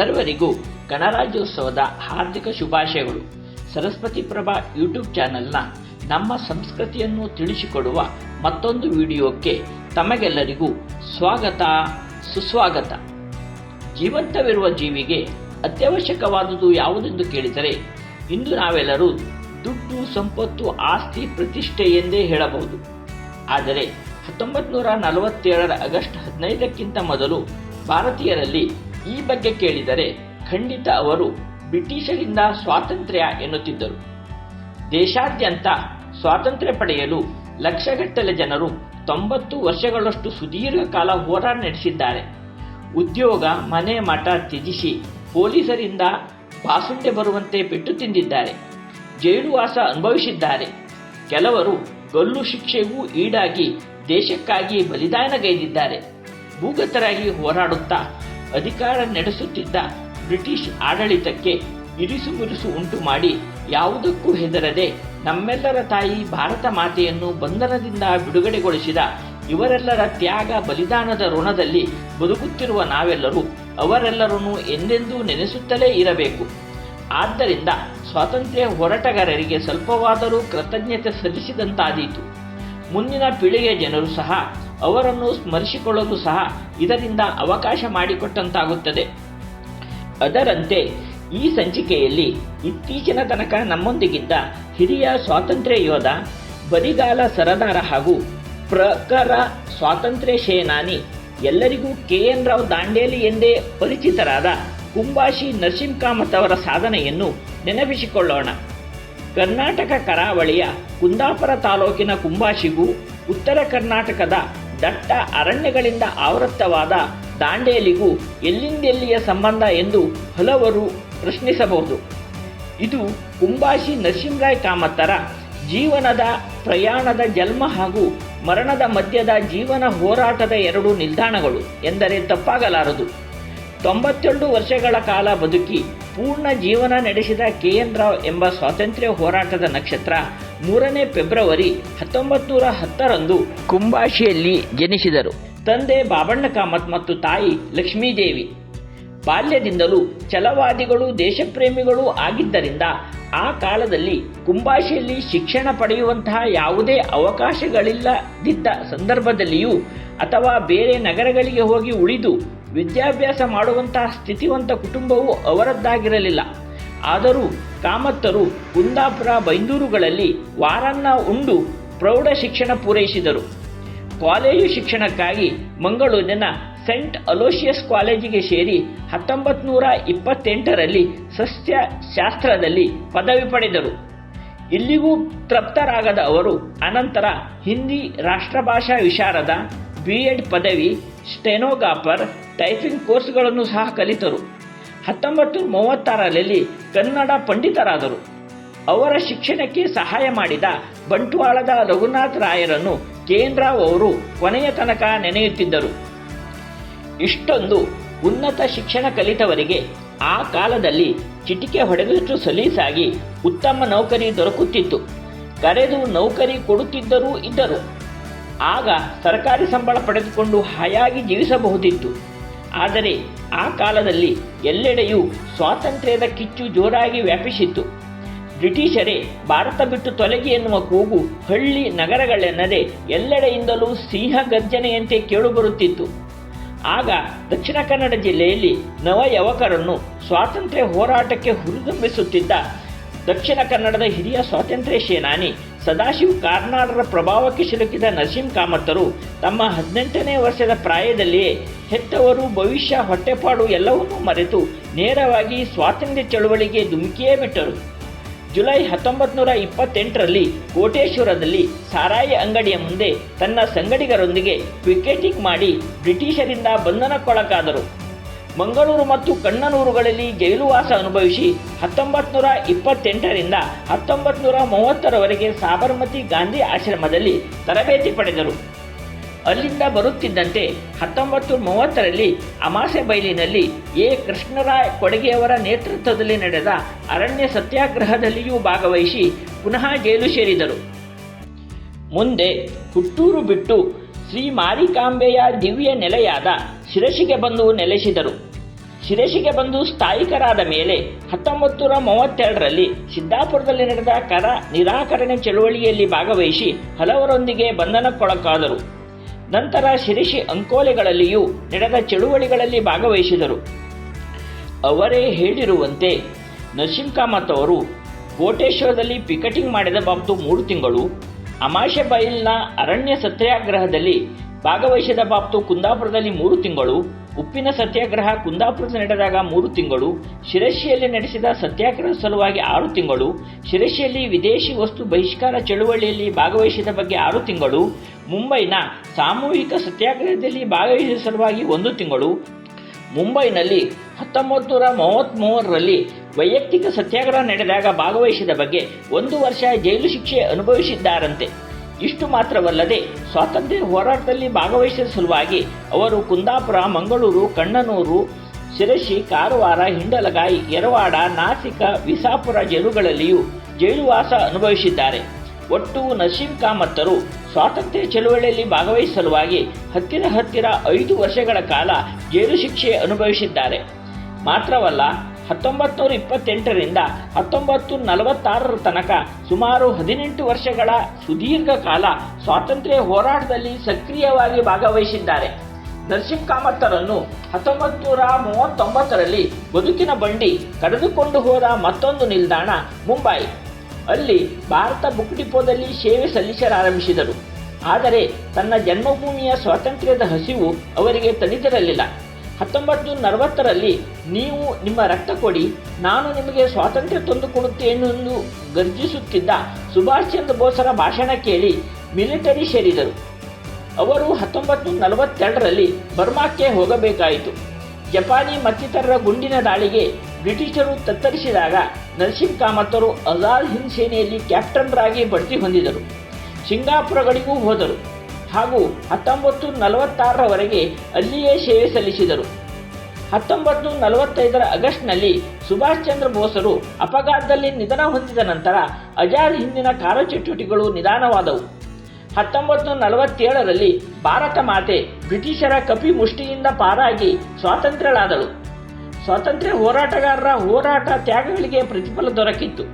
ಸರ್ವರಿಗೂ ಗಣರಾಜ್ಯೋತ್ಸವದ ಹಾರ್ದಿಕ ಶುಭಾಶಯಗಳು. ಸರಸ್ವತಿ ಪ್ರಭಾ ಯೂಟ್ಯೂಬ್ ಚಾನೆಲ್ನ ನಮ್ಮ ಸಂಸ್ಕೃತಿಯನ್ನು ತಿಳಿಸಿಕೊಡುವ ಮತ್ತೊಂದು ವಿಡಿಯೋಕ್ಕೆ ತಮಗೆಲ್ಲರಿಗೂ ಸ್ವಾಗತ, ಸುಸ್ವಾಗತ. ಜೀವಂತವಿರುವ ಜೀವಿಗೆ ಅತ್ಯವಶ್ಯಕವಾದುದು ಯಾವುದೆಂದು ಕೇಳಿದರೆ ಇಂದು ನಾವೆಲ್ಲರೂ ದುಡ್ಡು, ಸಂಪತ್ತು, ಆಸ್ತಿ, ಪ್ರತಿಷ್ಠೆ ಎಂದೇ ಹೇಳಬಹುದು. ಆದರೆ ಹತ್ತೊಂಬತ್ತು ನೂರ ನಲವತ್ತೇಳರ ಆಗಸ್ಟ್ ಹದಿನೈದಕ್ಕಿಂತ ಮೊದಲು ಭಾರತೀಯರಲ್ಲಿ ಈ ಬಗ್ಗೆ ಕೇಳಿದರೆ ಖಂಡಿತ ಅವರು ಬ್ರಿಟಿಷರಿಂದ ಸ್ವಾತಂತ್ರ್ಯ ಎನ್ನುತ್ತಿದ್ದರು. ದೇಶಾದ್ಯಂತ ಸ್ವಾತಂತ್ರ್ಯ ಪಡೆಯಲು ಲಕ್ಷಗಟ್ಟಲೆ ಜನರು ತೊಂಬತ್ತು ವರ್ಷಗಳಷ್ಟು ಸುದೀರ್ಘ ಕಾಲ ಹೋರಾಟ ನಡೆಸಿದ್ದಾರೆ. ಉದ್ಯೋಗ, ಮನೆ ಮಠ ತ್ಯಜಿಸಿ ಪೊಲೀಸರಿಂದ ಬಾಸುಂಡೆ ಬರುವಂತೆ ಪೆಟ್ಟು ತಿಂದಿದ್ದಾರೆ. ಜೈಲುವಾಸ ಅನುಭವಿಸಿದ್ದಾರೆ. ಕೆಲವರು ಗಲ್ಲು ಶಿಕ್ಷೆಗೂ ಈಡಾಗಿ ದೇಶಕ್ಕಾಗಿ ಬಲಿದಾನಗೈದಿದ್ದಾರೆ. ಭೂಗತರಾಗಿ ಹೋರಾಡುತ್ತಾ ಅಧಿಕಾರ ನಡೆಸುತ್ತಿದ್ದ ಬ್ರಿಟಿಷ್ ಆಡಳಿತಕ್ಕೆ ಇರಿಸು ಮುರಿಸು ಉಂಟು ಮಾಡಿ ಯಾವುದಕ್ಕೂ ಹೆದರದೆ ನಮ್ಮೆಲ್ಲರ ತಾಯಿ ಭಾರತ ಮಾತೆಯನ್ನು ಬಂಧನದಿಂದ ಬಿಡುಗಡೆಗೊಳಿಸಿದ ಇವರೆಲ್ಲರ ತ್ಯಾಗ ಬಲಿದಾನದ ಋಣದಲ್ಲಿ ಬದುಕುತ್ತಿರುವ ನಾವೆಲ್ಲರೂ ಅವರೆಲ್ಲರನ್ನು ಎಂದೆಂದೂ ನೆನೆಸುತ್ತಲೇ ಇರಬೇಕು. ಆದ್ದರಿಂದ ಸ್ವಾತಂತ್ರ್ಯ ಹೋರಾಟಗಾರರಿಗೆ ಸ್ವಲ್ಪವಾದರೂ ಕೃತಜ್ಞತೆ ಸಲ್ಲಿಸಿದಂತಾದೀತು. ಮುಂದಿನ ಪೀಳಿಗೆಯ ಜನರು ಸಹ ಅವರನ್ನು ಸ್ಮರಿಸಿಕೊಳ್ಳಲು ಸಹ ಇದರಿಂದ ಅವಕಾಶ ಮಾಡಿಕೊಟ್ಟಂತಾಗುತ್ತದೆ. ಅದರಂತೆ ಈ ಸಂಚಿಕೆಯಲ್ಲಿ ಇತ್ತೀಚಿನ ತನಕ ನಮ್ಮೊಂದಿಗಿದ್ದ ಹಿರಿಯ ಸ್ವಾತಂತ್ರ್ಯ ಯೋಧ ಬರಿಗಾಲ ಸರದಾರ ಹಾಗೂ ಪ್ರಖರ ಸ್ವಾತಂತ್ರ್ಯ ಸೇನಾನಿ, ಎಲ್ಲರಿಗೂ ಕೆ. ಎನ್. ರಾವ್ ದಾಂಡೇಲಿ ಎಂದೇ ಪರಿಚಿತರಾದ ಕುಂಬಾಶಿ ನರಸಿಂಹ ಕಾಮತ್ ಅವರ ಸಾಧನೆಯನ್ನು ನೆನಪಿಸಿಕೊಳ್ಳೋಣ. ಕರ್ನಾಟಕ ಕರಾವಳಿಯ ಕುಂದಾಪುರ ತಾಲೂಕಿನ ಕುಂಬಾಶಿಗೂ ಉತ್ತರ ಕರ್ನಾಟಕದ ದಟ್ಟ ಅರಣ್ಯಗಳಿಂದ ಆವೃತ್ತವಾದ ದಾಂಡೇಲಿಗೂ ಎಲ್ಲಿಂದೆಲ್ಲಿಯ ಸಂಬಂಧ ಎಂದು ಹಲವರು ಪ್ರಶ್ನಿಸಬಹುದು. ಇದು ಕುಂಬಾಶಿ ನರಸಿಂಹರಾಯ್ ಕಾಮತ್ತರ ಜೀವನದ ಪ್ರಯಾಣದ ಜನ್ಮ ಹಾಗೂ ಮರಣದ ಮಧ್ಯದ ಜೀವನ ಹೋರಾಟದ ಎರಡು ನಿಲ್ದಾಣಗಳು ಎಂದರೆ ತಪ್ಪಾಗಲಾರದು. ತೊಂಬತ್ತೆರಡು ವರ್ಷಗಳ ಕಾಲ ಬದುಕಿ ಪೂರ್ಣ ಜೀವನ ನಡೆಸಿದ ಕೆ ಎನ್ ರಾವ್ ಎಂಬ ಸ್ವಾತಂತ್ರ್ಯ ಹೋರಾಟದ ನಕ್ಷತ್ರ ಮೂರನೇ ಫೆಬ್ರವರಿ ಹತ್ತೊಂಬತ್ತು ನೂರ ಹತ್ತರಂದು ಕುಂಬಾಶಿಯಲ್ಲಿ ಜನಿಸಿದರು. ತಂದೆ ಬಾಬಣ್ಣ ಕಾಮತ್ ಮತ್ತು ತಾಯಿ ಲಕ್ಷ್ಮೀದೇವಿ. ಬಾಲ್ಯದಿಂದಲೂ ಛಲವಾದಿಗಳು, ದೇಶಪ್ರೇಮಿಗಳು ಆಗಿದ್ದರಿಂದ ಆ ಕಾಲದಲ್ಲಿ ಕುಂಬಾಶಿಯಲ್ಲಿ ಶಿಕ್ಷಣ ಪಡೆಯುವಂತಹ ಯಾವುದೇ ಅವಕಾಶಗಳಿಲ್ಲದಿದ್ದ ಸಂದರ್ಭದಲ್ಲಿಯೂ ಅಥವಾ ಬೇರೆ ನಗರಗಳಿಗೆ ಹೋಗಿ ಉಳಿದು ವಿದ್ಯಾಭ್ಯಾಸ ಮಾಡುವಂತಹ ಸ್ಥಿತಿವಂತ ಕುಟುಂಬವು ಅವರದ್ದಾಗಿರಲಿಲ್ಲ. ಆದರೂ ಕಾಮತ್ತರು ಕುಂದಾಪುರ, ಬೈಂದೂರುಗಳಲ್ಲಿ ವಾರನ್ನ ಉಂಡು ಪ್ರೌಢ ಶಿಕ್ಷಣ ಪೂರೈಸಿದರು. ಕಾಲೇಜು ಶಿಕ್ಷಣಕ್ಕಾಗಿ ಮಂಗಳೂರಿನ ಸೆಂಟ್ ಅಲೋಷಿಯಸ್ ಕಾಲೇಜಿಗೆ ಸೇರಿ ಹತ್ತೊಂಬತ್ತು ನೂರ ಇಪ್ಪತ್ತೆಂಟರಲ್ಲಿ ಸಸ್ಯಶಾಸ್ತ್ರದಲ್ಲಿ ಪದವಿ ಪಡೆದರು. ಇಲ್ಲಿಗೂ ತೃಪ್ತರಾಗದ ಅವರು ಅನಂತರ ಹಿಂದಿ ರಾಷ್ಟ್ರಭಾಷಾ ವಿಶಾರದ ಬಿ ಎಡ್ ಪದವಿ ಸ್ಟೆನೋಗಾಪರ್ ಟೈಪಿಂಗ್ ಕೋರ್ಸ್ಗಳನ್ನು ಸಹ ಕಲಿತರು. ಹತ್ತೊಂಬತ್ತು ಮೂವತ್ತಾರರಲ್ಲಿ ಕನ್ನಡ ಪಂಡಿತರಾದರು. ಅವರ ಶಿಕ್ಷಣಕ್ಕೆ ಸಹಾಯ ಮಾಡಿದ ಬಂಟ್ವಾಳದ ರಘುನಾಥ್ ರಾಯರನ್ನು ಕೇಂದ್ರ ಅವರು ಕೊನೆಯ ತನಕ ನೆನೆಯುತ್ತಿದ್ದರು. ಇಷ್ಟೊಂದು ಉನ್ನತ ಶಿಕ್ಷಣ ಕಲಿತವರಿಗೆ ಆ ಕಾಲದಲ್ಲಿ ಚಿಟಿಕೆ ಹೊಡೆದಷ್ಟು ಸಲೀಸಾಗಿ ಉತ್ತಮ ನೌಕರಿ ದೊರಕುತ್ತಿತ್ತು. ಕರೆದು ನೌಕರಿ ಕೊಡುತ್ತಿದ್ದರೂ ಇದ್ದರು. ಆಗ ಸರ್ಕಾರಿ ಸಂಬಳ ಪಡೆದುಕೊಂಡು ಹಾಯಾಗಿ ಜೀವಿಸಬಹುದಿತ್ತು. ಆದರೆ ಆ ಕಾಲದಲ್ಲಿ ಎಲ್ಲೆಡೆಯೂ ಸ್ವಾತಂತ್ರ್ಯದ ಕಿಚ್ಚು ಜೋರಾಗಿ ವ್ಯಾಪಿಸಿತ್ತು. ಬ್ರಿಟಿಷರೇ ಭಾರತ ಬಿಟ್ಟು ತೊಲಗಿ ಎನ್ನುವ ಕೂಗು ಹಳ್ಳಿ ನಗರಗಳೆನ್ನದೆ ಎಲ್ಲೆಡೆಯಿಂದಲೂ ಸಿಂಹ ಗರ್ಜನೆಯಂತೆ ಕೇಳುಬರುತ್ತಿತ್ತು. ಆಗ ದಕ್ಷಿಣ ಕನ್ನಡ ಜಿಲ್ಲೆಯಲ್ಲಿ ನವ ಯುವಕರನ್ನು ಸ್ವಾತಂತ್ರ್ಯ ಹೋರಾಟಕ್ಕೆ ಹುರಿದುಂಬಿಸುತ್ತಿದ್ದ ದಕ್ಷಿಣ ಕನ್ನಡದ ಹಿರಿಯ ಸ್ವಾತಂತ್ರ್ಯ ಸೇನಾನಿ ಸದಾಶಿವ ಕಾರ್ನಾಡರ ಪ್ರಭಾವಕ್ಕೆ ಸಿಲುಕಿದ ನಸೀಂ ಕಾಮತ್ತರು ತಮ್ಮ ಹದಿನೆಂಟನೇ ವರ್ಷದ ಪ್ರಾಯದಲ್ಲಿಯೇ ಹೆತ್ತವರು ಭವಿಷ್ಯ ಹೊಟ್ಟೆಪಾಡು ಎಲ್ಲವನ್ನೂ ಮರೆತು ನೇರವಾಗಿ ಸ್ವಾತಂತ್ರ್ಯ ಚಳುವಳಿಗೆ ಧುಮುಕಿಯೇ ಬಿಟ್ಟರು. ಜುಲೈ ಹತ್ತೊಂಬತ್ತು ನೂರ ಇಪ್ಪತ್ತೆಂಟರಲ್ಲಿ ಕೋಟೇಶ್ವರದಲ್ಲಿ ಸಾರಾಯಿ ಅಂಗಡಿಯ ಮುಂದೆ ತನ್ನ ಸಂಗಡಿಗರೊಂದಿಗೆ ಪಿಕೆಟಿಂಗ್ ಮಾಡಿ ಬ್ರಿಟಿಷರಿಂದ ಬಂಧನಕ್ಕೊಳಗಾದರು. ಮಂಗಳೂರು ಮತ್ತು ಕಣ್ಣನೂರುಗಳಲ್ಲಿ ಜೈಲುವಾಸ ಅನುಭವಿಸಿ ಹತ್ತೊಂಬತ್ತು ನೂರ ಇಪ್ಪತ್ತೆಂಟರಿಂದ ಹತ್ತೊಂಬತ್ತು ನೂರ ಮೂವತ್ತರವರೆಗೆ ಸಾಬರಮತಿ ಗಾಂಧಿ ಆಶ್ರಮದಲ್ಲಿ ತರಬೇತಿ ಪಡೆದರು. ಅಲ್ಲಿಂದ ಬರುತ್ತಿದ್ದಂತೆ ಹತ್ತೊಂಬತ್ತು ಮೂವತ್ತರಲ್ಲಿ ಅಮಾಸೆ ಬೈಲಿನಲ್ಲಿ ಎ. ಕೃಷ್ಣರಾಯ್ ಕೊಡಗೆಯವರ ನೇತೃತ್ವದಲ್ಲಿ ನಡೆದ ಅರಣ್ಯ ಸತ್ಯಾಗ್ರಹದಲ್ಲಿಯೂ ಭಾಗವಹಿಸಿ ಪುನಃ ಜೈಲು ಸೇರಿದರು. ಮುಂದೆ ಹುಟ್ಟೂರು ಬಿಟ್ಟು ಶ್ರೀ ಮಾರಿಕಾಂಬೆಯ ದಿವ್ಯ ನೆಲೆಯಾದ ಶಿರಸಿಗೆ ಬಂದು ನೆಲೆಸಿದರು. ಶಿರಸಿಗೆ ಬಂದು ಸ್ಥಾಯಿಕರಾದ ಮೇಲೆ ಹತ್ತೊಂಬತ್ತು ನೂರ ಮೂವತ್ತೆರಡರಲ್ಲಿ ಸಿದ್ದಾಪುರದಲ್ಲಿ ನಡೆದ ಕರ ನಿರಾಕರಣೆ ಚಳುವಳಿಯಲ್ಲಿ ಭಾಗವಹಿಸಿ ಹಲವರೊಂದಿಗೆ ಬಂಧನಕ್ಕೊಳಗಾದರು. ನಂತರ ಶಿರಸಿ ಅಂಕೋಲೆಗಳಲ್ಲಿಯೂ ನಡೆದ ಚಳುವಳಿಗಳಲ್ಲಿ ಭಾಗವಹಿಸಿದರು. ಅವರೇ ಹೇಳಿರುವಂತೆ ನಸೀಂ ಅವರು ಕೋಟೇಶ್ವರದಲ್ಲಿ ಪಿಕೆಟಿಂಗ್ ಮಾಡಿದ ಬಾಬ್ತು ಮೂರು ತಿಂಗಳು ಅಮಾಶೆಬೈಲ್ನ ಅರಣ್ಯ ಸತ್ಯಾಗ್ರಹದಲ್ಲಿ ಭಾಗವಹಿಸಿದ ಬಾಬ್ತು ಕುಂದಾಪುರದಲ್ಲಿ ಮೂರು ತಿಂಗಳು, ಉಪ್ಪಿನ ಸತ್ಯಾಗ್ರಹ ಕುಂದಾಪುರದಲ್ಲಿ ನಡೆದಾಗ ಮೂರು ತಿಂಗಳು, ಶಿರಸಿಯಲ್ಲಿ ನಡೆಸಿದ ಸತ್ಯಾಗ್ರಹ ಸಲುವಾಗಿ ಆರು ತಿಂಗಳು, ಶಿರಸಿಯಲ್ಲಿ ವಿದೇಶಿ ವಸ್ತು ಬಹಿಷ್ಕಾರ ಚಳುವಳಿಯಲ್ಲಿ ಭಾಗವಹಿಸಿದ ಬಗ್ಗೆ ಆರು ತಿಂಗಳು, ಮುಂಬೈನ ಸಾಮೂಹಿಕ ಸತ್ಯಾಗ್ರಹದಲ್ಲಿ ಭಾಗವಹಿಸಿದ ಸಲುವಾಗಿ ಒಂದು ತಿಂಗಳು, ಮುಂಬೈನಲ್ಲಿ ಹತ್ತೊಂಬತ್ತು ನೂರ ಮೂವತ್ತ್ಮೂರರಲ್ಲಿ ವೈಯಕ್ತಿಕ ಸತ್ಯಾಗ್ರಹ ನಡೆದಾಗ ಭಾಗವಹಿಸಿದ ಬಗ್ಗೆ ಒಂದು ವರ್ಷ ಜೈಲು ಶಿಕ್ಷೆ ಅನುಭವಿಸಿದ್ದಾರಂತೆ. ಇಷ್ಟು ಮಾತ್ರವಲ್ಲದೆ ಸ್ವಾತಂತ್ರ್ಯ ಹೋರಾಟದಲ್ಲಿ ಭಾಗವಹಿಸಿದ ಸಲುವಾಗಿ ಅವರು ಕುಂದಾಪುರ, ಮಂಗಳೂರು, ಕಣ್ಣನೂರು, ಶಿರಸಿ, ಕಾರವಾರ, ಹಿಂಡಲಗಾಯಿ, ಯರವಾಡ, ನಾಸಿಕ, ವಿಸಾಪುರ ಜೈಲುಗಳಲ್ಲಿಯೂ ಜೈಲುವಾಸ ಅನುಭವಿಸಿದ್ದಾರೆ. ಒಟ್ಟು ನಸೀಂ ಕಾಮತ್ತರು ಸ್ವಾತಂತ್ರ್ಯ ಚಳುವಳಿಯಲ್ಲಿ ಭಾಗವಹಿಸುವ ಸಲುವಾಗಿ ಹತ್ತಿರ ಹತ್ತಿರ ಐದು ವರ್ಷಗಳ ಕಾಲ ಜೈಲು ಶಿಕ್ಷೆ ಅನುಭವಿಸಿದ್ದಾರೆ. ಮಾತ್ರವಲ್ಲ ಹತ್ತೊಂಬತ್ತು ನೂರ ಇಪ್ಪತ್ತೆಂಟರಿಂದ ಹತ್ತೊಂಬತ್ತು ನಲವತ್ತಾರರ ತನಕ ಸುಮಾರು ಹದಿನೆಂಟು ವರ್ಷಗಳ ಸುದೀರ್ಘ ಕಾಲ ಸ್ವಾತಂತ್ರ್ಯ ಹೋರಾಟದಲ್ಲಿ ಸಕ್ರಿಯವಾಗಿ ಭಾಗವಹಿಸಿದ್ದಾರೆ. ನರಸಿಂಹ ಕಾಮತ್ತರನ್ನು ಹತ್ತೊಂಬತ್ತು ನೂರ ಮೂವತ್ತೊಂಬತ್ತರಲ್ಲಿ ಬದುಕಿನ ಬಂಡಿ ಕರೆದುಕೊಂಡು ಹೋದ ಮತ್ತೊಂದು ನಿಲ್ದಾಣ ಮುಂಬೈ. ಅಲ್ಲಿ ಭಾರತ ಬುಕ್ ಡಿಪೋದಲ್ಲಿ ಸೇವೆ ಸಲ್ಲಿಸಲಾರಂಭಿಸಿದರು. ಆದರೆ ತನ್ನ ಜನ್ಮಭೂಮಿಯ ಸ್ವಾತಂತ್ರ್ಯದ ಹಸಿವು ಅವರಿಗೆ ತಣಿದಿರಲಿಲ್ಲ. ಹತ್ತೊಂಬತ್ತು ನಲವತ್ತರಲ್ಲಿ ನೀವು ನಿಮ್ಮ ರಕ್ತ ಕೊಡಿ, ನಾನು ನಿಮಗೆ ಸ್ವಾತಂತ್ರ್ಯ ತಂದುಕೊಡುತ್ತೇನೆಂದು ಗರ್ಜಿಸುತ್ತಿದ್ದ ಸುಭಾಷ್ ಚಂದ್ರ ಬೋಸರ ಭಾಷಣ ಕೇಳಿ ಮಿಲಿಟರಿ ಸೇರಿದರು. ಅವರು ಹತ್ತೊಂಬತ್ತು ನಲವತ್ತೆರಡರಲ್ಲಿ ಬರ್ಮಾಕ್ಕೆ ಹೋಗಬೇಕಾಯಿತು. ಜಪಾನಿ ಮತ್ತಿತರರ ಗುಂಡಿನ ದಾಳಿಗೆ ಬ್ರಿಟಿಷರು ತತ್ತರಿಸಿದಾಗ ನರಸಿಂಹ ಕಾಮತ್ತರು ಅಜಾದ್ ಹಿಂದ್ ಸೇನೆಯಲ್ಲಿ ಕ್ಯಾಪ್ಟನ್ರಾಗಿ ಬಡ್ತಿ ಹೊಂದಿದರು. ಸಿಂಗಾಪುರಗಳಿಗೂ ಹೋದರು. ಹಾಗೂ ಹತ್ತೊಂಬತ್ತು ನಲವತ್ತಾರರವರೆಗೆ ಅಲ್ಲಿಯೇ ಸೇವೆ ಸಲ್ಲಿಸಿದರು. ಹತ್ತೊಂಬತ್ತು ನಲವತ್ತೈದರ ಆಗಸ್ಟ್ನಲ್ಲಿ ಸುಭಾಷ್ ಚಂದ್ರ ಬೋಸರು ಅಪಘಾತದಲ್ಲಿ ನಿಧನ ಹೊಂದಿದ ನಂತರ ಅಜಾದ್ ಹಿಂದಿನ ಕಾರ್ಯಚಟುವಟಿಕೆಗಳು ನಿಧಾನವಾದವು. ಹತ್ತೊಂಬತ್ತು ನಲವತ್ತೇಳರಲ್ಲಿ ಭಾರತ ಮಾತೆ ಬ್ರಿಟಿಷರ ಕಪಿ ಮುಷ್ಟಿಯಿಂದ ಪಾರಾಗಿ ಸ್ವಾತಂತ್ರ್ಯಳಾದಳು. ಸ್ವಾತಂತ್ರ್ಯ ಹೋರಾಟಗಾರರ ಹೋರಾಟ ತ್ಯಾಗಗಳಿಗೆ ಪ್ರತಿಫಲ ದೊರಕಿತ್ತು.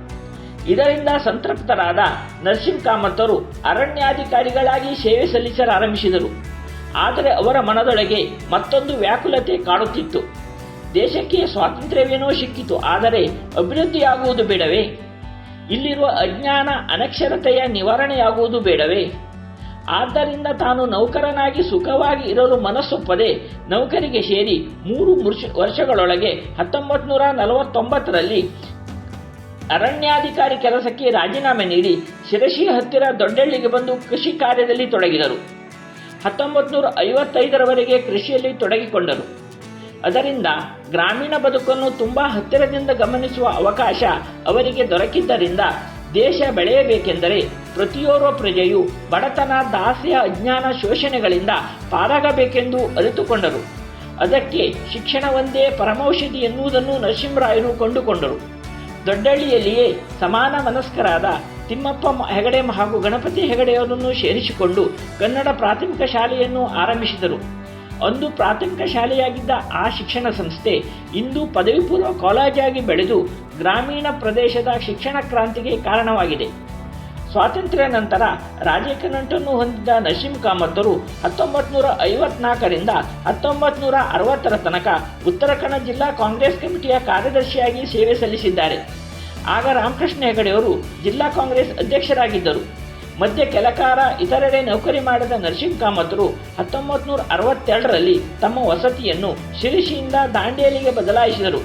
ಇದರಿಂದ ಸಂತೃಪ್ತರಾದ ನರಸಿಂಹ ಕಾಮತ್ತರು ಅರಣ್ಯಾಧಿಕಾರಿಗಳಾಗಿ ಸೇವೆ ಸಲ್ಲಿಸಲಾರಂಭಿಸಿದರು. ಆದರೆ ಅವರ ಮನದೊಳಗೆ ಮತ್ತೊಂದು ವ್ಯಾಕುಲತೆ ಕಾಡುತ್ತಿತ್ತು. ದೇಶಕ್ಕೆ ಸ್ವಾತಂತ್ರ್ಯವೇನೋ ಸಿಕ್ಕಿತು, ಆದರೆ ಅಭಿವೃದ್ಧಿಯಾಗುವುದು ಬೇಡವೇ? ಇಲ್ಲಿರುವ ಅಜ್ಞಾನ ಅನಕ್ಷರತೆಯ ನಿವಾರಣೆಯಾಗುವುದು ಬೇಡವೇ? ಆದ್ದರಿಂದ ತಾನು ನೌಕರನಾಗಿ ಸುಖವಾಗಿ ಇರಲು ಮನಸ್ಸೊಪ್ಪದೆ ನೌಕರಿಗೆ ಸೇರಿ ಮೂರು ವರ್ಷಗಳೊಳಗೆ ಹತ್ತೊಂಬತ್ತು ನೂರ ನಲವತ್ತೊಂಬತ್ತರಲ್ಲಿ ಅರಣ್ಯಾಧಿಕಾರಿ ಕೆಲಸಕ್ಕೆ ರಾಜೀನಾಮೆ ನೀಡಿ ಶಿರಸಿ ಹತ್ತಿರ ದೊಡ್ಡಳ್ಳಿಗೆ ಬಂದು ಕೃಷಿ ಕಾರ್ಯದಲ್ಲಿ ತೊಡಗಿದರು. ಹತ್ತೊಂಬತ್ತು ನೂರ ಐವತ್ತೈದರವರೆಗೆ ಕೃಷಿಯಲ್ಲಿ ತೊಡಗಿಕೊಂಡರು. ಅದರಿಂದ ಗ್ರಾಮೀಣ ಬದುಕನ್ನು ತುಂಬ ಹತ್ತಿರದಿಂದ ಗಮನಿಸುವ ಅವಕಾಶ ಅವರಿಗೆ ದೊರಕಿದ್ದರಿಂದ ದೇಶ ಬೆಳೆಯಬೇಕೆಂದರೆ ಪ್ರತಿಯೋರ್ವ ಪ್ರಜೆಯು ಬಡತನ, ದಾಸ್ಯ, ಅಜ್ಞಾನ ಶೋಷಣೆಗಳಿಂದ ಪಾರಾಗಬೇಕೆಂದು ಅರಿತುಕೊಂಡರು. ಅದಕ್ಕೆ ಶಿಕ್ಷಣವೊಂದೇ ಪರಮೌಷಧಿ ಎನ್ನುವುದನ್ನು ನರಸಿಂಹರಾಯರು ಕಂಡುಕೊಂಡರು. ದೊಡ್ಡಳ್ಳಿಯಲ್ಲಿಯೇ ಸಮಾನ ಮನಸ್ಕರಾದ ತಿಮ್ಮಪ್ಪ ಹೆಗಡೆ ಹಾಗೂ ಗಣಪತಿ ಹೆಗಡೆಯವರನ್ನು ಸೇರಿಸಿಕೊಂಡು ಕನ್ನಡ ಪ್ರಾಥಮಿಕ ಶಾಲೆಯನ್ನು ಆರಂಭಿಸಿದರು. ಅಂದು ಪ್ರಾಥಮಿಕ ಶಾಲೆಯಾಗಿದ್ದ ಆ ಶಿಕ್ಷಣ ಸಂಸ್ಥೆ ಇಂದು ಪದವಿ ಪೂರ್ವ ಕಾಲೇಜಾಗಿ ಬೆಳೆದು ಗ್ರಾಮೀಣ ಪ್ರದೇಶದ ಶಿಕ್ಷಣ ಕ್ರಾಂತಿಗೆ ಕಾರಣವಾಗಿದೆ. ಸ್ವಾತಂತ್ರ್ಯ ನಂತರ ರಾಜಕೀಯ ನಂಟನ್ನು ಹೊಂದಿದ್ದ ನಶೀಂ ಕಾಮತ್ತರು ಹತ್ತೊಂಬತ್ತು ನೂರ ಐವತ್ನಾಲ್ಕರಿಂದ ಹತ್ತೊಂಬತ್ತು ನೂರ ಅರವತ್ತರ ತನಕ ಉತ್ತರ ಕನ್ನಡ ಜಿಲ್ಲಾ ಕಾಂಗ್ರೆಸ್ ಕಮಿಟಿಯ ಕಾರ್ಯದರ್ಶಿಯಾಗಿ ಸೇವೆ ಸಲ್ಲಿಸಿದ್ದಾರೆ. ಆಗ ರಾಮಕೃಷ್ಣ ಹೆಗಡೆಯವರು ಜಿಲ್ಲಾ ಕಾಂಗ್ರೆಸ್ ಅಧ್ಯಕ್ಷರಾಗಿದ್ದರು. ಮಧ್ಯ ಕೆಲಕಾರ ಇತರೆಡೆ ನೌಕರಿ ಮಾಡಿದ ನರಸಿಂಹ ಕಾಮತ್ರು ಹತ್ತೊಂಬತ್ತು ನೂರ ಅರವತ್ತೆರಡರಲ್ಲಿ ತಮ್ಮ ವಸತಿಯನ್ನು ಶಿರಿಸಿಯಿಂದ ದಾಂಡೇಲಿಗೆ ಬದಲಾಯಿಸಿದರು.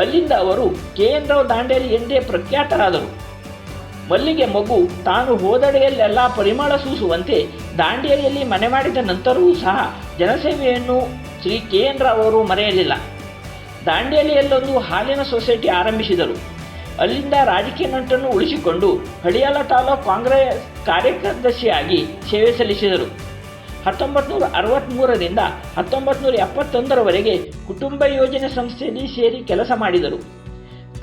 ಅಲ್ಲಿಂದ ಅವರು ಕೆ ಎನ್ ರಾವ್ ದಾಂಡೇಲಿ ಎಂದೇ ಪ್ರಖ್ಯಾತರಾದರು. ಮಲ್ಲಿಗೆ ಮಗು ತಾನು ಹೋದಡೆಯಲ್ಲೆಲ್ಲ ಪರಿಮಳ ಸೂಸುವಂತೆ ದಾಂಡೇಲಿಯಲ್ಲಿ ಮನೆ ಮಾಡಿದ ನಂತರವೂ ಸಹ ಜನಸೇವೆಯನ್ನು ಶ್ರೀ ಕೆ ಅವರು ಮರೆಯಲಿಲ್ಲ. ದಾಂಡೇಲಿಯಲ್ಲೊಂದು ಹಾಲಿನ ಸೊಸೈಟಿ ಆರಂಭಿಸಿದರು. ಅಲ್ಲಿಂದ ರಾಜಕೀಯ ನಂಟನ್ನು ಉಳಿಸಿಕೊಂಡು ಹಳಿಯಾಲ ತಾಲೂಕು ಕಾಂಗ್ರೆಸ್ ಕಾರ್ಯದರ್ಶಿಯಾಗಿ ಸೇವೆ ಸಲ್ಲಿಸಿದರು. ಹತ್ತೊಂಬತ್ತು ನೂರ ಅರವತ್ತ್ಮೂರರಿಂದ ಹತ್ತೊಂಬತ್ತು ನೂರ ಎಪ್ಪತ್ತೊಂದರವರೆಗೆ ಕುಟುಂಬ ಯೋಜನೆ ಸಂಸ್ಥೆಯಲ್ಲಿ ಸೇರಿ ಕೆಲಸ ಮಾಡಿದರು.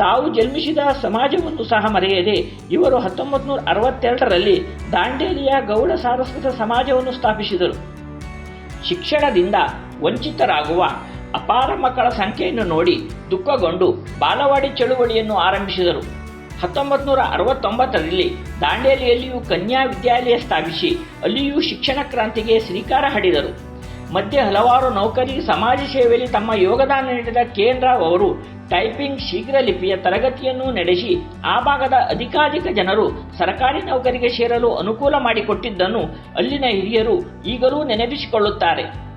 ತಾವು ಜನ್ಮಿಸಿದ ಸಮಾಜವನ್ನು ಸಹ ಮರೆಯದೆ ಇವರು ಹತ್ತೊಂಬತ್ತು ನೂರ ಅರವತ್ತೆರಡರಲ್ಲಿ ದಾಂಡೇಲಿಯ ಗೌಡ ಸಾರಸ್ವತ ಸಮಾಜವನ್ನು ಸ್ಥಾಪಿಸಿದರು. ಶಿಕ್ಷಣದಿಂದ ವಂಚಿತರಾಗುವ ಅಪಾರ ಮಕ್ಕಳ ಸಂಖ್ಯೆಯನ್ನು ನೋಡಿ ದುಃಖಗೊಂಡು ಬಾಲವಾಡಿ ಚಳುವಳಿಯನ್ನು ಆರಂಭಿಸಿದರು. ಹತ್ತೊಂಬತ್ತು ನೂರ ಅರವತ್ತೊಂಬತ್ತರಲ್ಲಿ ದಾಂಡೇಲಿಯಲ್ಲಿಯೂ ಕನ್ಯಾ ವಿದ್ಯಾಲಯ ಸ್ಥಾಪಿಸಿ ಅಲ್ಲಿಯೂ ಶಿಕ್ಷಣ ಕ್ರಾಂತಿಗೆ ಶ್ರೀಕಾರ ಹಡಿದರು ಮಧ್ಯೆ ಹಲವಾರು ನೌಕರಿ, ಸಮಾಜ ಸೇವೆಯಲ್ಲಿ ತಮ್ಮ ಯೋಗದಾನ ನೀಡಿದ ಕೇಂದ್ರ ಅವರು ಟೈಪಿಂಗ್ ಶೀಘ್ರ ಲಿಪಿಯ ತರಗತಿಯನ್ನು ನಡೆಸಿ ಆ ಭಾಗದ ಅಧಿಕಾಧಿಕ ಜನರು ಸರ್ಕಾರಿ ನೌಕರಿಗೆ ಸೇರಲು ಅನುಕೂಲ ಮಾಡಿಕೊಟ್ಟಿದ್ದನ್ನು ಅಲ್ಲಿನ ಹಿರಿಯರು ಈಗಲೂ ನೆನಪಿಸಿಕೊಳ್ಳುತ್ತಾರೆ.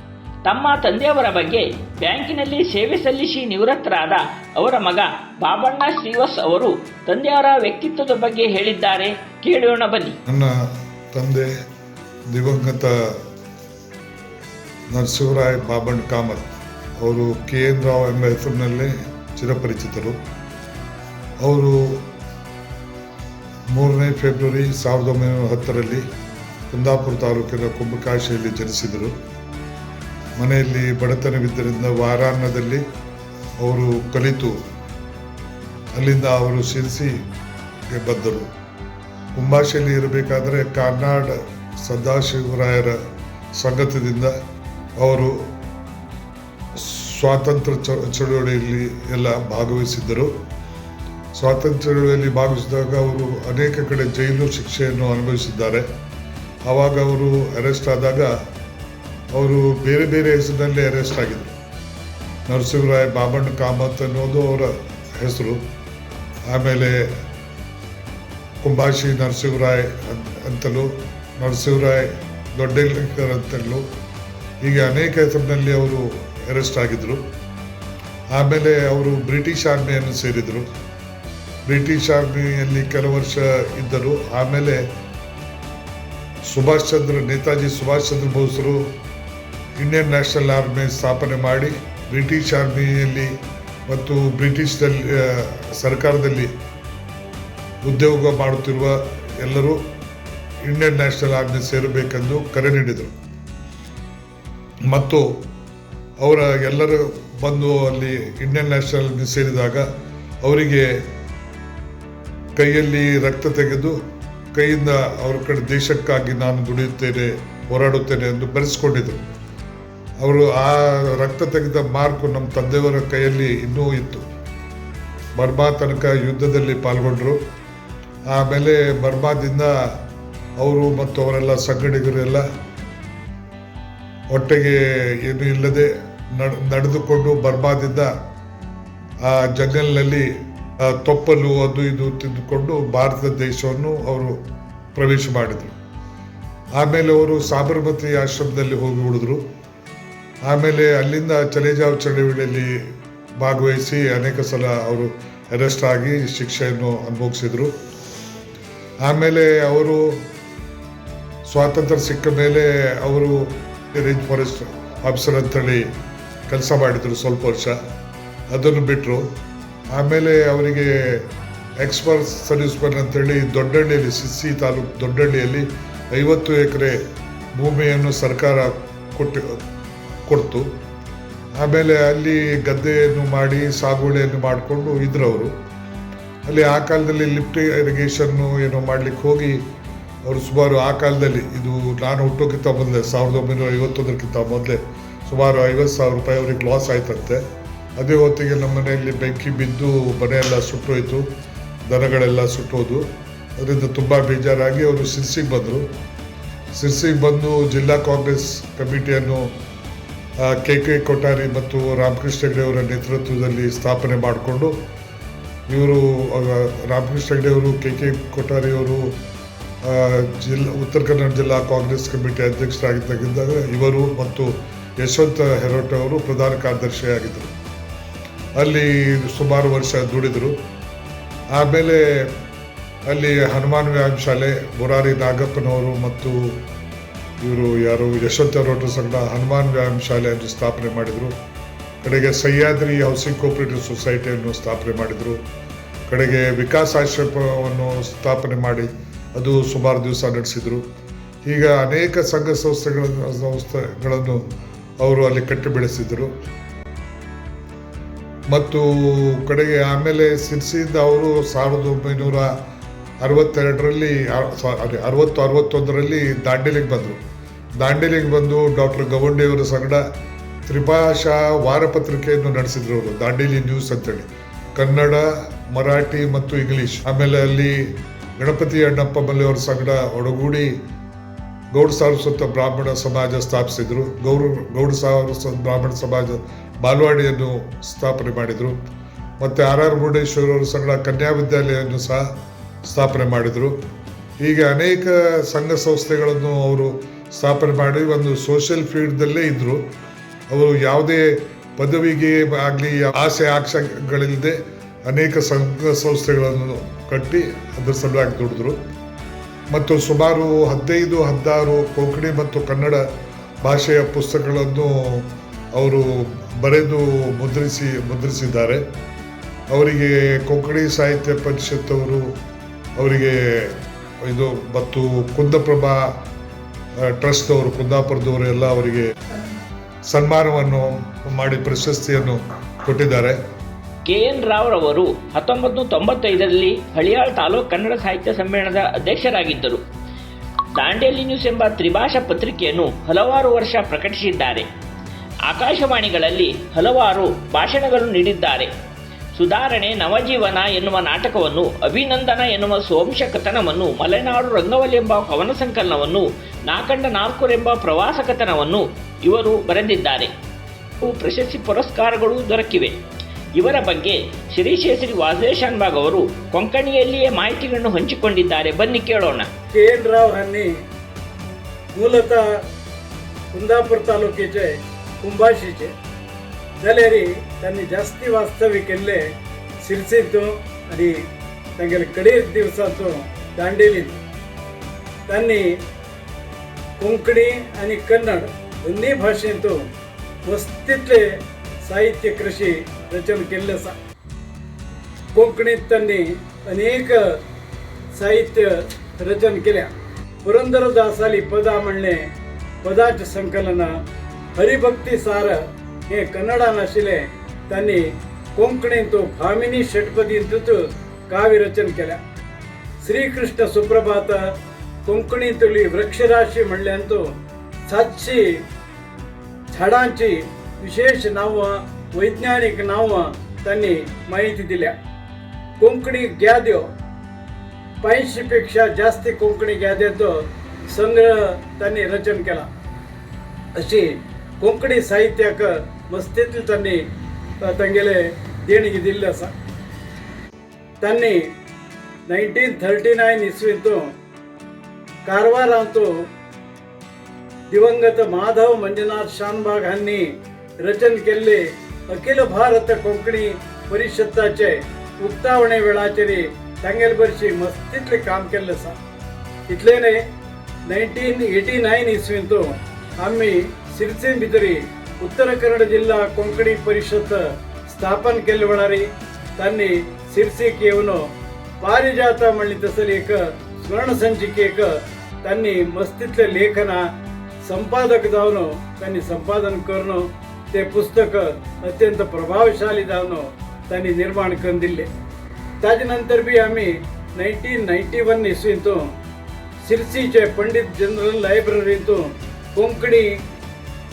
ತಮ್ಮ ತಂದೆಯವರ ಬಗ್ಗೆ ಬ್ಯಾಂಕಿನಲ್ಲಿ ಸೇವೆ ಸಲ್ಲಿಸಿ ನಿವೃತ್ತರಾದ ಅವರ ಮಗ ಬಾಬಣ್ಣ ಶ್ರೀವಾಸ್ ಅವರು ತಂದೆಯವರ ವ್ಯಕ್ತಿತ್ವದ ಬಗ್ಗೆ ಹೇಳಿದ್ದಾರೆ. ಕೇಳೋಣ ಬನ್ನಿ. ನನ್ನ ತಂದೆ ದಿವಂಗತ ನರಸಿಂಹರಾಯ್ ಬಾಬಣ್ಣ ಕಾಮತ್. ಅವರು ಕೆ ಎನ್ ರಾವ್ ಎಂಬ ಹೆಸರಿನಲ್ಲೇ ಚಿರಪರಿಚಿತರು. ಅವರು ಮೂರನೇ ಫೆಬ್ರವರಿ ಸಾವಿರದ ಒಂಬೈನೂರ ಹತ್ತರಲ್ಲಿ ಕುಂದಾಪುರ ತಾಲೂಕಿನ ಕುಂಭಕಾಶಿಯಲ್ಲಿ ಜನಿಸಿದರು. ಮನೆಯಲ್ಲಿ ಬಡತನವಿದ್ದರಿಂದ ವಾರಾನ್ನದಲ್ಲಿ ಅವರು ಕಲಿತು ಅಲ್ಲಿಂದ ಅವರು ಶಿರಸಿಗೆ ಬಂದರು. ಕುಂಭಾಶೆಯಲ್ಲಿ ಇರಬೇಕಾದರೆ ಕಾರ್ನಾಡ್ ಸದಾಶಿವರಾಯರ ಸಂಗತದಿಂದ ಅವರು ಸ್ವಾತಂತ್ರ್ಯ ಚಳುವಳಿಯಲ್ಲಿ ಎಲ್ಲ ಭಾಗವಹಿಸಿದ್ದರು. ಸ್ವಾತಂತ್ರ್ಯ ಚಳುವಳಿಯಲ್ಲಿ ಭಾಗವಹಿಸಿದಾಗ ಅವರು ಅನೇಕ ಕಡೆ ಜೈಲು ಶಿಕ್ಷೆಯನ್ನು ಅನುಭವಿಸಿದ್ದಾರೆ. ಆವಾಗ ಅವರು ಅರೆಸ್ಟ್ ಆದಾಗ ಅವರು ಬೇರೆ ಬೇರೆ ಹೆಸರಿನಲ್ಲಿ ಅರೆಸ್ಟ್ ಆಗಿದ್ದರು ನರಸಿಂಹರಾಯ್ ಬಾಬಣ್ಣ ಕಾಮತ್ ಅನ್ನೋದು ಅವರ ಹೆಸರು. ಆಮೇಲೆ ಕುಂಬಾಶಿ ನರಸಿಂಹರಾಯ್ ಅಂತ- ಅಂತಲೂ, ನರಸಿಂಹರಾಯ್ ದೊಡ್ಡ ಅಂತಲೂ, ಹೀಗೆ ಅನೇಕ ಹೆಸರಿನಲ್ಲಿ ಅವರು ಅರೆಸ್ಟ್ ಆಗಿದ್ದರು ಆಮೇಲೆ ಅವರು ಬ್ರಿಟಿಷ್ ಆರ್ಮಿಯನ್ನು ಸೇರಿದರು. ಬ್ರಿಟಿಷ್ ಆರ್ಮಿಯಲ್ಲಿ ಕೆಲವು ವರ್ಷ ಇದ್ದರು. ಆಮೇಲೆ ಸುಭಾಷ್ ಚಂದ್ರ, ನೇತಾಜಿ ಸುಭಾಷ್ ಚಂದ್ರ ಬೋಸರು ಇಂಡಿಯನ್ ನ್ಯಾಷನಲ್ ಆರ್ಮಿ ಸ್ಥಾಪನೆ ಮಾಡಿ ಬ್ರಿಟಿಷ್ ಆರ್ಮಿಯಲ್ಲಿ ಮತ್ತು ಬ್ರಿಟಿಷ್ದಲ್ಲಿ ಸರ್ಕಾರದಲ್ಲಿ ಉದ್ಯೋಗ ಮಾಡುತ್ತಿರುವ ಎಲ್ಲರೂ ಇಂಡಿಯನ್ ನ್ಯಾಷನಲ್ ಆರ್ಮಿ ಸೇರಬೇಕೆಂದು ಕರೆ ನೀಡಿದರು. ಮತ್ತು ಅವರ ಎಲ್ಲರೂ ಬಂದು ಅಲ್ಲಿ ಇಂಡಿಯನ್ ನ್ಯಾಷನಲ್ ಸೇರಿದಾಗ ಅವರಿಗೆ ಕೈಯಲ್ಲಿ ರಕ್ತ ತೆಗೆದು ಕೈಯಿಂದ ಅವರ ಕಡೆ ದೇಶಕ್ಕಾಗಿ ನಾನು ದುಡಿಯುತ್ತೇನೆ, ಹೋರಾಡುತ್ತೇನೆ ಎಂದು ಬರೆಸ್ಕೊಂಡಿದ್ದರು ಅವರು ಆ ರಕ್ತ ತೆಗೆದ ಮಾರ್ಕು ನಮ್ಮ ತಂದೆಯವರ ಕೈಯಲ್ಲಿ ಇನ್ನೂ ಇತ್ತು. ಬರ್ಮಾ ತನಕ ಯುದ್ಧದಲ್ಲಿ ಪಾಲ್ಗೊಂಡರು. ಆಮೇಲೆ ಬರ್ಮಾದಿಂದ ಅವರು ಮತ್ತು ಅವರೆಲ್ಲ ಸಂಗಡಿಗರೆಲ್ಲ ಒಟ್ಟಿಗೆ ಏನೂ ಇಲ್ಲದೆ ನಡ್- ನಡೆದುಕೊಂಡು ಬರ್ಮಾದಿಂದ ಆ, ಜಂಗಲ್ನಲ್ಲಿ ತೊಪ್ಪಲು ಅದು ಇದು ತಿಂದುಕೊಂಡು ಭಾರತ ದೇಶವನ್ನು ಅವರು ಪ್ರವೇಶ ಮಾಡಿದರು. ಆಮೇಲೆ ಅವರು ಸಾಬರಮತಿ ಆಶ್ರಮದಲ್ಲಿ ಹೋಗಿ ಉಳಿದ್ರು. ಆಮೇಲೆ ಅಲ್ಲಿಂದ ಚಲೇಜಾವ್ ಚಳವಳಿಯಲ್ಲಿ ಭಾಗವಹಿಸಿ ಅನೇಕ ಸಲ ಅವರು ಅರೆಸ್ಟ್ ಆಗಿ ಶಿಕ್ಷೆಯನ್ನು ಅನುಭವಿಸಿದರು. ಆಮೇಲೆ ಅವರು ಸ್ವಾತಂತ್ರ್ಯ ಸಿಕ್ಕ ಮೇಲೆ ಅವರು ರೇಂಜ್ ಫಾರೆಸ್ಟ್ ಆಫೀಸರ್ ಅಂತೇಳಿ ಕೆಲಸ ಮಾಡಿದರು ಸ್ವಲ್ಪ ವರ್ಷ. ಅದನ್ನು ಬಿಟ್ಟರು ಆಮೇಲೆ ಅವರಿಗೆ ಎಕ್ಸ್ಪರ್ಟ್ ಸರ್ವಿಸ್ಮನ್ ಅಂತೇಳಿ ದೊಡ್ಡಹಳ್ಳಿಯಲ್ಲಿ ಸಿಸಿ ತಾಲೂಕು ದೊಡ್ಡಹಳ್ಳಿಯಲ್ಲಿ ಐವತ್ತು ಎಕರೆ ಭೂಮಿಯನ್ನು ಸರ್ಕಾರ ಕೊಟ್ಟು, ಕೊಡ್ತು. ಆಮೇಲೆ ಅಲ್ಲಿ ಗದ್ದೆಯನ್ನು ಮಾಡಿ, ಸಾಗುವಳಿಯನ್ನು ಮಾಡಿಕೊಂಡು ಇದ್ರು ಅವರು ಅಲ್ಲಿ ಆ ಕಾಲದಲ್ಲಿ ಲಿಫ್ಟ್ ಇರಿಗೇಷನ್ನು ಏನೋ ಮಾಡ್ಲಿಕ್ಕೆ ಹೋಗಿ ಅವರು ಸುಮಾರು ಆ ಕಾಲದಲ್ಲಿ, ಇದು ನಾನು ಹುಟ್ಟೋಕ್ಕಿಂತ ಮೊದಲೇ, ಸಾವಿರದ ಒಂಬೈನೂರ ಐವತ್ತೊಂದಕ್ಕಿಂತ ಮೊದಲೇ ಸುಮಾರು ಐವತ್ತು ಸಾವಿರ ರೂಪಾಯಿ ಅವ್ರಿಗೆ ಲಾಸ್ ಆಯ್ತಂತೆ. ಅದೇ ಹೊತ್ತಿಗೆ ನಮ್ಮ ಮನೆಯಲ್ಲಿ ಬೆಂಕಿ ಬಿದ್ದು ಮನೆಯೆಲ್ಲ ಸುಟ್ಟೋಯ್ತು, ದನಗಳೆಲ್ಲ ಸುಟ್ಟೋದು. ಅದರಿಂದ ತುಂಬ ಬೇಜಾರಾಗಿ ಅವರು ಸಿರ್ಸಿಗೆ ಬಂದರು. ಸಿರ್ಸಿಗೆ ಬಂದು ಜಿಲ್ಲಾ ಕಾಂಗ್ರೆಸ್ ಕಮಿಟಿಯನ್ನು ಕೆ ಕೆ ಕೊಠಾರಿ ಮತ್ತು ರಾಮಕೃಷ್ಣ ಹೆಗಡೆ ಅವರ ನೇತೃತ್ವದಲ್ಲಿ ಸ್ಥಾಪನೆ ಮಾಡಿಕೊಂಡು, ಇವರು ರಾಮಕೃಷ್ಣ ಹೆಗಡೆ ಅವರು ಕೆ ಕೆ ಕೊಠಾರಿ ಅವರು ಜಿಲ್ಲಾ, ಉತ್ತರ ಕನ್ನಡ ಜಿಲ್ಲಾ ಕಾಂಗ್ರೆಸ್ ಕಮಿಟಿ ಅಧ್ಯಕ್ಷರಾಗಿದ್ದಾಗಿದ್ದಾಗ ಇವರು ಮತ್ತು ಯಶವಂತ ಹೆರೋಟ ಅವರು ಪ್ರಧಾನ ಕಾರ್ಯದರ್ಶಿಯಾಗಿದ್ದರು. ಅಲ್ಲಿ ಸುಮಾರು ವರ್ಷ ದುಡಿದರು. ಆಮೇಲೆ ಅಲ್ಲಿ ಹನುಮಾನ್ ವ್ಯಾಯಾಮ ಶಾಲೆ, ಮುರಾರಿ ನಾಗಪ್ಪನವರು ಮತ್ತು ಇವರು ಯಾರು, ಯಶವಂತ ಹೆರೋಟ್ ಸಂಘ ಹನುಮಾನ್ ವ್ಯಾಯಾಮ ಶಾಲೆಯನ್ನು ಸ್ಥಾಪನೆ ಮಾಡಿದರು. ಕಡೆಗೆ ಸಹ್ಯಾದ್ರಿ ಹೌಸಿಂಗ್ ಕೋಪರೇಟಿವ್ ಸೊಸೈಟಿಯನ್ನು ಸ್ಥಾಪನೆ ಮಾಡಿದರು. ಕಡೆಗೆ ವಿಕಾಸ್ ಆಶ್ರಮವನ್ನು ಸ್ಥಾಪನೆ ಮಾಡಿ ಅದು ಸುಮಾರು ದಿವಸ ನಡೆಸಿದರು. ಈಗ ಅನೇಕ ಸಂಘ ಸಂಸ್ಥೆಗಳನ್ನು ಸಂಸ್ಥೆಗಳನ್ನು ಅವರು ಅಲ್ಲಿ ಕಟ್ಟಿ ಬೆಳೆಸಿದರು ಮತ್ತು ಕಡೆಗೆ ಆಮೇಲೆ ಸಿರ್ಸಿಯಿಂದ ಅವರು ಸಾವಿರದ ಒಂಬೈನೂರ ಅರವತ್ತೆರಡರಲ್ಲಿ, ಸಾರಿ, ಅರವತ್ತು ಅರವತ್ತೊಂದರಲ್ಲಿ ದಾಂಡೇಲಿಗೆ ಬಂದರು. ದಾಂಡೇಲಿಗೆ ಬಂದು ಡಾಕ್ಟರ್ ಗವಂಡಿಯವರ ಸಂಗಡ ತ್ರಿಭಾಷಾ ವಾರಪತ್ರಿಕೆಯನ್ನು ನಡೆಸಿದ್ರು ಅವರು, ದಾಂಡೇಲಿ ನ್ಯೂಸ್ ಅಂತೇಳಿ. ಕನ್ನಡ, ಮರಾಠಿ ಮತ್ತು ಇಂಗ್ಲೀಷ್. ಆಮೇಲೆ ಅಲ್ಲಿ ಗಣಪತಿ ಅಣ್ಣಪ್ಪ ಮಲ್ಲೆಯವರ ಸಂಗಡ ಒಡಗೂಡಿ ಗೌಡ ಸಾರಸ್ವತ ಬ್ರಾಹ್ಮಣ ಸಮಾಜ ಸ್ಥಾಪಿಸಿದರು. ಗೌರ ಗೌಡ ಸಾರಸ್ವತ ಬ್ರಾಹ್ಮಣ ಸಮಾಜ ಬಾಲ್ವಾಡಿಯನ್ನು ಸ್ಥಾಪನೆ ಮಾಡಿದರು. ಮತ್ತು ಆರ್ ಆರ್ ಮುರುಡೇಶ್ವರವರು ಸಂಗಡ ಕನ್ಯಾ ವಿದ್ಯಾಲಯವನ್ನು ಸಹ ಸ್ಥಾಪನೆ ಮಾಡಿದರು. ಹೀಗೆ ಅನೇಕ ಸಂಘ ಸಂಸ್ಥೆಗಳನ್ನು ಅವರು ಸ್ಥಾಪನೆ ಮಾಡಿ ಒಂದು ಸೋಷಿಯಲ್ ಫೀಲ್ಡ್ದಲ್ಲೇ ಇದ್ದರು ಅವರು ಯಾವುದೇ ಪದವಿಗೆ ಆಗಲಿ, ಆಸೆ ಆಕ್ಷಗಳಿಲ್ಲದೆ ಅನೇಕ ಸಂಘ ಸಂಸ್ಥೆಗಳನ್ನು ಕಟ್ಟಿ ಅದರ ಸಲುವಾಗಿ ದುಡಿದ್ರು. ಮತ್ತು ಸುಮಾರು ಹದಿನೈದು, ಹದಿನಾರು ಕೊಂಕಣಿ ಮತ್ತು ಕನ್ನಡ ಭಾಷೆಯ ಪುಸ್ತಕಗಳನ್ನು ಅವರು ಬರೆದು ಮುದ್ರಿಸಿ, ಮುದ್ರಿಸಿದ್ದಾರೆ. ಅವರಿಗೆ ಕೊಂಕಣಿ ಸಾಹಿತ್ಯ ಪರಿಷತ್ ಅವರು ಅವರಿಗೆ ಇದು ಮತ್ತು ಕುಂದಪ್ರಭಾ ಟ್ರಸ್ಟ್ ಅವರು, ಕುಂದಾಪುರದವರು ಎಲ್ಲ ಅವರಿಗೆ ಸನ್ಮಾನವನ್ನು ಮಾಡಿ ಪ್ರಶಸ್ತಿಯನ್ನು ಕೊಟ್ಟಿದ್ದಾರೆ. ಕೆ ಎನ್ ರಾವ್ರವರು ಹತ್ತೊಂಬತ್ತು ನೂರ ತೊಂಬತ್ತೈದರಲ್ಲಿ ಹಳಿಯಾಳ್ ತಾಲೂಕು ಕನ್ನಡ ಸಾಹಿತ್ಯ ಸಮ್ಮೇಳನದ ಅಧ್ಯಕ್ಷರಾಗಿದ್ದರು. ದಾಂಡೇಲಿ ನ್ಯೂಸ್ ಎಂಬ ತ್ರಿಭಾಷಾ ಪತ್ರಿಕೆಯನ್ನು ಹಲವಾರು ವರ್ಷ ಪ್ರಕಟಿಸಿದ್ದಾರೆ. ಆಕಾಶವಾಣಿಗಳಲ್ಲಿ ಹಲವಾರು ಭಾಷಣಗಳು ನೀಡಿದ್ದಾರೆ. ಸುಧಾರಣೆ ನವಜೀವನ ಎನ್ನುವ ನಾಟಕವನ್ನು ಅಭಿನಂದನ ಎನ್ನುವ ಸೋಂಶ ಕಥನವನ್ನು ಮಲೆನಾಡು ರಂಗವಲ್ಲಿ ಎಂಬ ಕವನ ಸಂಕಲನವನ್ನು ನಾಕಂಡ ನಾಲ್ಕುರೆಂಬ ಪ್ರವಾಸ ಕಥನವನ್ನು ಇವರು ಬರೆದಿದ್ದಾರೆ. ಪ್ರಶಸ್ತಿ ಪುರಸ್ಕಾರಗಳು ದೊರಕಿವೆ. ಇವರ ಬಗ್ಗೆ ಶ್ರೀಶೇಷರಿ ವಾಸೇಶಾನ್ಬಾಗ್ ಅವರು ಕೊಂಕಣಿಯಲ್ಲಿಯೇ ಮಾಹಿತಿಗಳನ್ನು ಹಂಚಿಕೊಂಡಿದ್ದಾರೆ ಬನ್ನಿ ಕೇಳೋಣ के एन राव ह्यांनी मूलतः कुंदापूर तालुक्याचे कुंभाशीचे जाल्यार त्यांनी जास्ती वास्तव्य केल्ले सिरसींतू आणि तांगेले कडेच दिवसाचो दांडेलींत त्यांनी कोंकणी आणि कन्नड दोन्ही भाशेंतू मस्तीतले साहित्य कृषी रचन केल्लें आसा कोंकणींत तांणी अनेक साहित्य रचन केल्या. पुरंदरदासाली पदा म्हणले पदाचे संकलन हरिभक्ती सार हे कन्नडान आशिल्ले त्यांनी कोंकणींत भामिनी षटपदींतूच काव्य रचन केल्या. श्रीकृष्ण सुप्रभात कोंकणींतली वृक्षराशी म्हणल्यांतू सातशी झाडांची विशेष नावं वैज्ञानिक नावं त्यांनी माहिती दिल्या. कोंकणी ग्याद्यो पाचशे पेक्षा जास्त कोंकणी ग्याद्याचं संग्रह त्यांनी रचन केला. अशी कोंकणी साहित्याक मस्तीतली त्यांनी अ, तांगेले देणगी दिल्ली आसा त्यांनी नायन्टीन थर्टी नायन इसवींतू कारवारांतू दिवंगत माधव मंजुनाथ शानबाग हांनी रचन केल्ली अखिल भारत कोंकणी परिशदाचे उक्तावणे वेळाचेरी तांगेल बरशी मस्तीतले काम केल्ले आसा इतले न्हय नायन्टीन एटी नायन इसवींतू आमी सिरसी भितरी उत्तर कन्नड जिल्हा कोंकणी परिषद स्थापन केल्ले वेळारी तांणी सिरसीक येवन पारिजात म्हणली तसली एक स्मरणसंचिकेक त्यांनी मस्तीतले लेखना संपादक जावन त्यांनी संपादन करून ते पुस्तक अत्यंत प्रभावशाली जावन त्यांनी निर्माण करून दिले. ताजे नंतर बी आम्ही नायन्टीन नायन्टी वन इसवींतू सिरसीचे पंडित जनरल लायब्ररीतून कोंकणी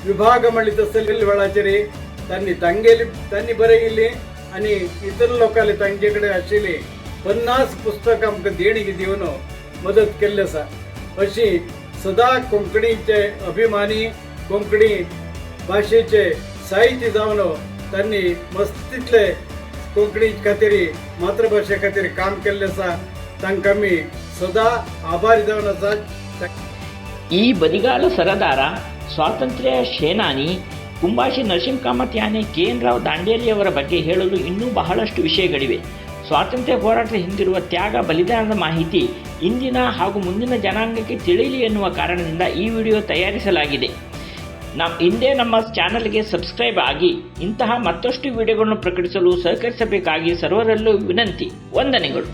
विभाग म्हणली तसले वेळाचेर त्यांनी तांगेली त्यांनी बरयिल्ली आणि इतर लोकांनी तांचे कडेन आशिल्ली पन्नास पुस्तकां आमकां देणगी दिवन मदत केल्ली आसा अशी सदां कोंकणीचे अभिमानी कोंकणी भाशेचे साहित्य जावन त्यांनी मस्तीतले कोंकणी खातीर मातृभाशे खातीर काम केल्लें आसा तांकां आमी सदा आभारी जावन आसात ಈ ಬದಿಗಾಲ ಸರದಾರ ಸ್ವಾತಂತ್ರ್ಯ ಸೇನಾನಿ ಕುಂಬಾಶಿ ನರಸಿಂಹ ಕಾಮತ್ ಯಾನೆ ಕೆ ಎನ್ ರಾವ್ ದಾಂಡೇಲಿಯವರ ಬಗ್ಗೆ ಹೇಳಲು ಇನ್ನೂ ಬಹಳಷ್ಟು ವಿಷಯಗಳಿವೆ ಸ್ವಾತಂತ್ರ್ಯ ಹೋರಾಟದ ಹಿಂದಿರುವ ತ್ಯಾಗ ಬಲಿದಾನದ ಮಾಹಿತಿ ಇಂದಿನ ಹಾಗೂ ಮುಂದಿನ ಜನಾಂಗಕ್ಕೆ ತಿಳಿಯಲಿ ಎನ್ನುವ ಕಾರಣದಿಂದ ಈ ವಿಡಿಯೋ ತಯಾರಿಸಲಾಗಿದೆ ನಮ್ಮ ಹಿಂದೆ ನಮ್ಮ ಚಾನಲ್ಗೆ ಸಬ್ಸ್ಕ್ರೈಬ್ ಆಗಿ ಇಂತಹ ಮತ್ತಷ್ಟು ವಿಡಿಯೋಗಳನ್ನು ಪ್ರಕಟಿಸಲು ಸಹಕರಿಸಬೇಕಾಗಿ ಸರ್ವರಲ್ಲೂ ವಿನಂತಿ ವಂದನೆಗಳು.